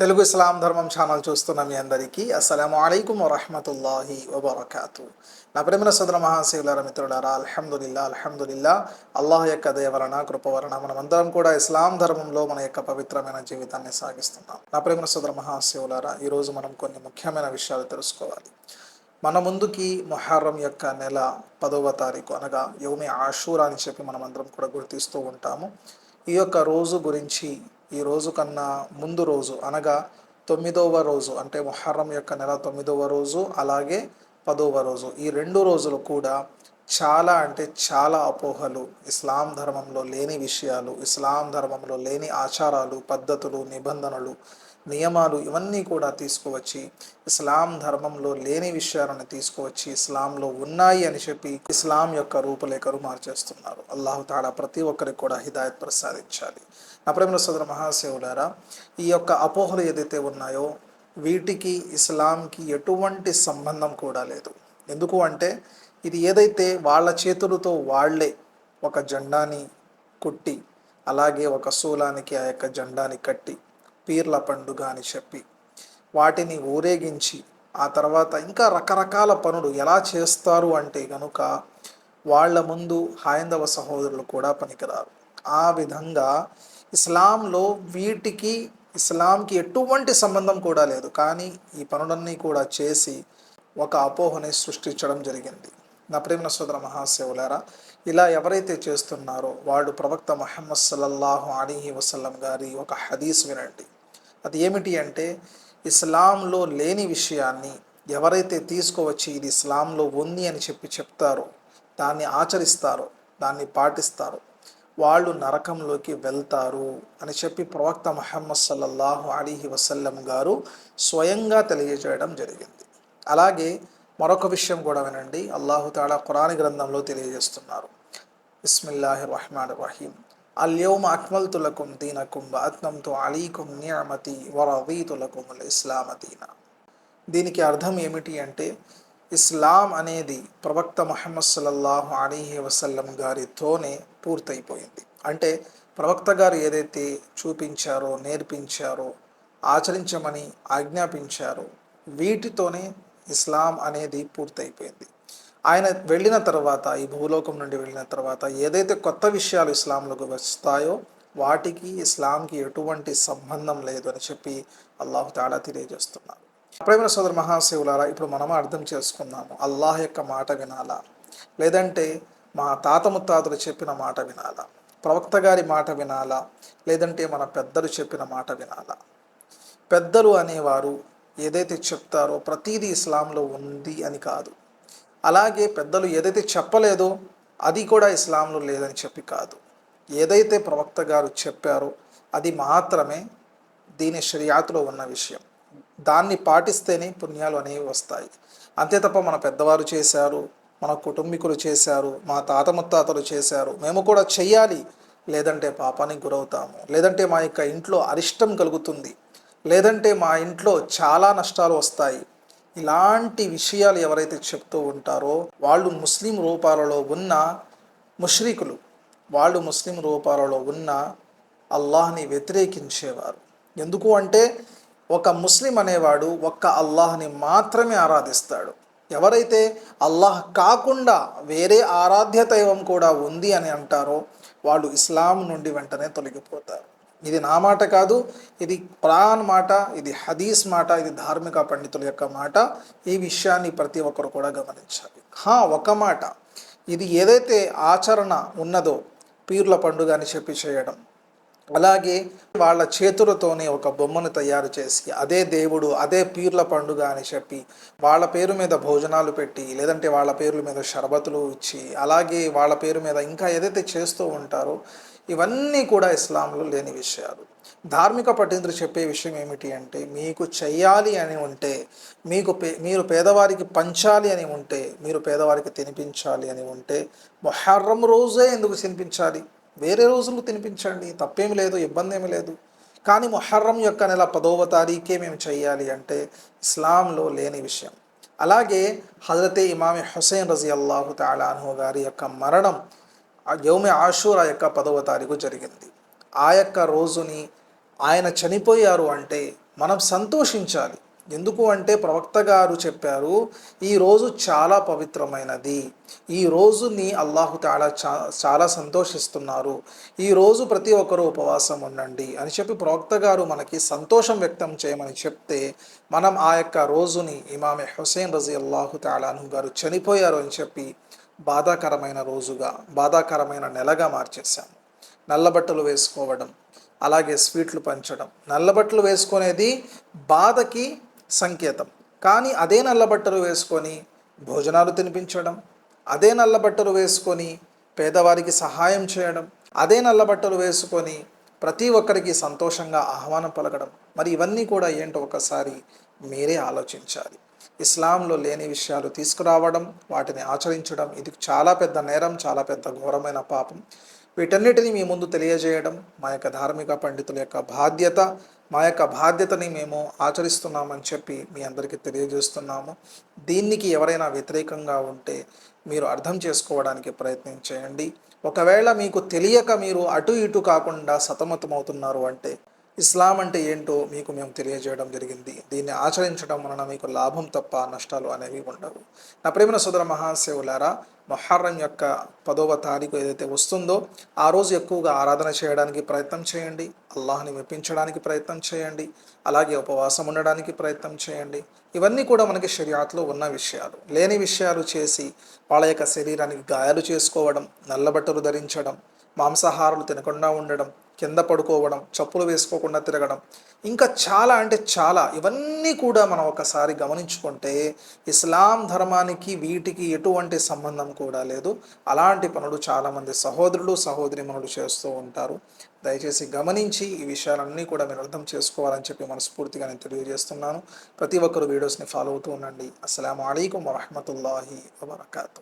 తెలుగు ఇస్లాం ధర్మం ఛానల్ చూస్తున్న మీ అందరికీ అస్సలం అయికం వరహమతుల్లాహి వబర్కాతు. నా ప్రేమ సోదర మహాశివులార మిత్రులారా అల్హమ్దుల్లా అల్హమ్దుల్లా అల్లాహ్ యొక్క దేవరణ కృపవరణ కృప వలన మనమందరం కూడా ఇస్లాం ధర్మంలో మన యొక్క పవిత్రమైన జీవితాన్ని సాగిస్తున్నాం. నా ప్రేమ సోదర మహాశివులారా ఈరోజు మనం కొన్ని ముఖ్యమైన విషయాలు తెలుసుకోవాలి. మన ముందుకి మొహర్రం యొక్క నెల పదవ తారీఖు అనగా యోమి ఆషూరా అని చెప్పి మనం అందరం కూడా గుర్తిస్తూ ఉంటాము. ఈ యొక్క రోజు గురించి ఈ రోజు కన్నా ముందు రోజు అనగా తొమ్మిదవ రోజు అంటే మొహర్రం యొక్క నెల తొమ్మిదవ రోజు అలాగే పదవ రోజు. ఈ రెండు రోజులు కూడా చాలా అంటే చాలా అపోహలు. ఇస్లాం ధర్మంలో లేని విషయాలు ఇస్లాం ధర్మంలో లేని ఆచారాలు పద్ధతులు నిబంధనలు నియమాలు ఇవన్నీ కూడా తీసుకువచ్చి ఇస్లాం ధర్మంలో లేని విషయాలను తీసుకువచ్చి ఇస్లాంలో ఉన్నాయి అని చెప్పి ఇస్లాం యొక్క రూపులేఖలు మార్చేస్తున్నారు. అల్లాహు తాడా ప్రతి ఒక్కరికి కూడా హిదాయత్ ప్రసాదించాలి. నా ప్రేమ సోదర మహాశివులారా ఈ యొక్క అపోహలు ఏదైతే ఉన్నాయో వీటికి ఇస్లాంకి ఎటువంటి సంబంధం కూడా లేదు. ఎందుకు అంటే ఇది ఏదైతే వాళ్ళ చేతులతో వాళ్ళే ఒక జెండాని కుట్టి అలాగే ఒక శూలానికి ఆ యొక్క జెండాని కట్టి పీర్ల పండుగ అని చెప్పి వాటిని ఊరేగించి ఆ తర్వాత ఇంకా రకరకాల పనులు ఎలా చేస్తారు అంటే గనుక వాళ్ళ ముందు హైందవ సహోదరులు కూడా పనికిరారు. ఆ విధంగా ఇస్లాంలో వీటికి ఇస్లాంకి ఎటువంటి సంబంధం కూడా లేదు. కానీ ఈ పనులన్నీ కూడా చేసి ఒక అపోహని సృష్టించడం జరిగింది. నా ప్రేమ సోదర మహాశివులారా ఇలా ఎవరైతే చేస్తున్నారో వాడు ప్రవక్త మహమ్మద్ సల్లల్లాహు అలీహి వసల్లం గారి ఒక హదీస్ వినండి. అది ఏమిటి అంటే ఇస్లాంలో లేని విషయాన్ని ఎవరైతే తీసుకువచ్చి ఇది ఇస్లాంలో ఉంది అని చెప్పి చెప్తారో దాన్ని ఆచరిస్తారో దాన్ని పాటిస్తారో వాళ్ళు నరకంలోకి వెళ్తారు అని చెప్పి ప్రవక్త మహమ్మద్ సల్లల్లాహు అలీహి వసల్లం గారు స్వయంగా తెలియజేయడం జరిగింది. అలాగే మరొక విషయం కూడా వినండి. అల్లాహు తాలా ఖురాని గ్రంథంలో తెలియజేస్తున్నారు. బిస్మిల్లాహి రహమాన్ రహీం. అల్యోమ అక్మల్తు లకుం దీనకుం అత్నంతో అలీకుం నియమతి వరవీతు లకుం ఇస్లామ దీన దీనికి అర్థం ఏమిటి అంటే ఇస్లాం అనేది ప్రవక్త మహమ్మద్ సల్లల్లాహు అలీహి వసల్లం గారితోనే పూర్తయిపోయింది అంటే ప్రవక్త గారు ఏదైతే చూపించారో నేర్పించారో ఆచరించమని ఆజ్ఞాపించారో వీటితోనే ఇస్లాం అనేది పూర్తయిపోయింది ఆయన వెళ్ళిన తర్వాత ఈ భూలోకం నుండి వెళ్ళిన తర్వాత ఏదైతే కొత్త విషయాలు ఇస్లాంలోకి వస్తాయో వాటికి ఇస్లాంకి ఎటువంటి సంబంధం లేదు అని చెప్పి అల్లాహు తాలా తెలియజేస్తున్నారు. ప్రేమ సోదర మహాశివులారా ఇప్పుడు మనం అర్థం చేసుకుందాము. అల్లాహ్ యొక్క మాట వినాలా? లేదంటే మా తాత ముత్తాతలు చెప్పిన మాట వినాలా? ప్రవక్త గారి మాట వినాలా? లేదంటే మన పెద్దలు చెప్పిన మాట వినాలా? పెద్దలు అనేవారు ఏదైతే చెప్తారో ప్రతీది ఇస్లాంలో ఉంది అని కాదు. అలాగే పెద్దలు ఏదైతే చెప్పలేదో అది కూడా ఇస్లాంలో లేదని చెప్పి కాదు. ఏదైతే ప్రవక్త గారు చెప్పారో అది మాత్రమే దీని షరియాతులో ఉన్న విషయం. దాన్ని పాటిస్తేనే పుణ్యాలు అనేవి వస్తాయి. అంతే తప్ప మన పెద్దవారు చేశారు మన కుటుంబీకులు చేశారు మా తాత ముత్తాతలు చేశారు మేము కూడా చెయ్యాలి. లేదంటే పాపానికి గురవుతాము. లేదంటే మా యొక్క ఇంట్లో అరిష్టం కలుగుతుంది. లేదంటే మా ఇంట్లో చాలా నష్టాలు వస్తాయి. ఇలాంటి విషయాలు ఎవరైతే చెప్తూ ఉంటారో వాళ్ళు ముస్లిం రూపాలలో ఉన్న ముష్రికులు వాళ్ళు ముస్లిం రూపాలలో ఉన్న అల్లాహ్ని వ్యతిరేకించేవారు. ఎందుకు అంటే ఒక ముస్లిం అనేవాడు ఒక్క అల్లాహ్ని మాత్రమే ఆరాధిస్తాడు. ఎవరైతే అల్లాహ్ కాకుండా వేరే ఆరాధ్య దైవం కూడా ఉంది అని అంటారో వాళ్ళు ఇస్లాం నుండి వెంటనే తొలగిపోతారు. ఇది నా మాట కాదు ఇది ప్రాన్ మాట ఇది హదీస్ మాట ఇది ధార్మిక పండితుల యొక్క మాట. ఈ విషయాన్ని ప్రతి ఒక్కరు కూడా గమనించాలి. హా ఒక మాట. ఇది ఏదైతే ఆచరణ ఉన్నదో పీర్ల పండుగ అని చెప్పి చేయడం. అలాగే వాళ్ళ చేతులతోనే ఒక బొమ్మను తయారు చేసి అదే దేవుడు అదే పీర్ల పండుగ అని చెప్పి వాళ్ళ పేరు మీద భోజనాలు పెట్టి లేదంటే వాళ్ళ పేర్ల మీద షరబతులు ఇచ్చి అలాగే వాళ్ళ పేరు మీద ఇంకా ఏదైతే చేస్తూ ఉంటారో ఇవన్నీ కూడా ఇస్లాంలో లేని విషయాలు. ధార్మిక పండితులు చెప్పే విషయం ఏమిటి అంటే మీకు చెయ్యాలి అని ఉంటే మీకు పే మీరు పేదవారికి పంచాలి అని ఉంటే మీరు పేదవారికి తినిపించాలి అని ఉంటే మొహర్రం రోజే ఎందుకు తినిపించాలి? వేరే రోజులు తినిపించండి తప్పేమి లేదు ఇబ్బంది ఏమి లేదు. కానీ మొహర్రం యొక్క నెల పదవ తారీఖే మేము చెయ్యాలి అంటే ఇస్లాంలో లేని విషయం. అలాగే హజరతే ఇమామి హుసేన్ రజీ అల్లాహు తాలాను గారి యొక్క మరణం యౌమి ఆషూరా యొక్క పదవ తారీఖు జరిగింది. ఆ యొక్క రోజుని ఆయన చనిపోయారు అంటే మనం సంతోషించాలి. ఎందుకు అంటే ప్రవక్త గారు చెప్పారు ఈ రోజు చాలా పవిత్రమైనది. ఈ రోజుని అల్లాహు తాలా చా చాలా సంతోషిస్తున్నారు. ఈ రోజు ప్రతి ఒక్కరూ ఉపవాసం ఉండండి అని చెప్పి ప్రవక్త గారు మనకి సంతోషం వ్యక్తం చేయమని చెప్తే మనం ఆ యొక్క రోజుని ఇమామె హుసేన్ రజీ అల్లాహు తాలాను గారు చనిపోయారు అని చెప్పి బాధాకరమైన రోజుగా బాధాకరమైన నెలగా మార్చేశాము నల్లబట్టలు వేసుకోవడం అలాగే స్వీట్లు పంచడం. నల్లబట్టలు వేసుకునేది బాధకి సంకేతం. కానీ అదే నల్లబట్టలు వేసుకొని భోజనాలు తినిపించడం అదే నల్లబట్టలు వేసుకొని పేదవారికి సహాయం చేయడం అదే నల్లబట్టలు వేసుకొని ప్రతి ఒక్కరికి సంతోషంగా ఆహ్వానం పలకడం. మరి ఇవన్నీ కూడా ఏంటో ఒకసారి మీరే ఆలోచించాలి. ఇస్లాంలో లేని విషయాలు తీసుకురావడం వాటిని ఆచరించడం ఇది చాలా పెద్ద నేరం చాలా పెద్ద ఘోరమైన పాపం. వీటన్నిటిని మీ ముందు తెలియజేయడం మా యొక్క ధార్మిక పండితుల యొక్క బాధ్యత మా యొక్క బాధ్యతని మేము ఆచరిస్తున్నామని చెప్పి మీ అందరికీ తెలియజేస్తున్నాము. దీనికి ఎవరైనా వ్యతిరేకంగా ఉంటే మీరు అర్థం చేసుకోవడానికి ప్రయత్నం చేయండి. ఒకవేళ మీకు తెలియక మీరు అటు ఇటు కాకుండా సతమతమవుతున్నారు అంటే ఇస్లాం అంటే ఏంటో మీకు మేము తెలియజేయడం జరిగింది. దీన్ని ఆచరించడం వలన మీకు లాభం తప్ప నష్టాలు అనేవి ఉండవు. నా ప్రేమ సోదర మహాసేవులారా మొహర్రం యొక్క పదవ తారీఖు ఏదైతే వస్తుందో ఆ రోజు ఎక్కువగా ఆరాధన చేయడానికి ప్రయత్నం చేయండి. అల్లాహ్ని మెప్పించడానికి ప్రయత్నం చేయండి. అలాగే ఉపవాసం ఉండడానికి ప్రయత్నం చేయండి. ఇవన్నీ కూడా మనకి షరియాత్లో ఉన్న విషయాలు. లేని విషయాలు చేసి వాళ్ళ యొక్క శరీరానికి గాయాలు చేసుకోవడం నల్లబట్టలు ధరించడం మాంసాహారాలు తినకుండా ఉండడం కింద పడుకోవడం చెప్పులు వేసుకోకుండా తిరగడం ఇంకా చాలా అంటే చాలా ఇవన్నీ కూడా మనం ఒకసారి గమనించుకుంటే ఇస్లాం ధర్మానికి వీటికి ఎటువంటి సంబంధం కూడా లేదు. అలాంటి పనులు చాలామంది సహోదరులు సహోదరి మనులు చేస్తూ ఉంటారు. దయచేసి గమనించి ఈ విషయాలన్నీ కూడా మీరు అర్థం చేసుకోవాలని చెప్పి మనస్ఫూర్తిగా నేను తెలియజేస్తున్నాను. ప్రతి ఒక్కరు వీడియోస్ని ఫాలో అవుతూ ఉండండి. అస్సలం అయికం వరహమతుల్లాహి వబర్కాతూ.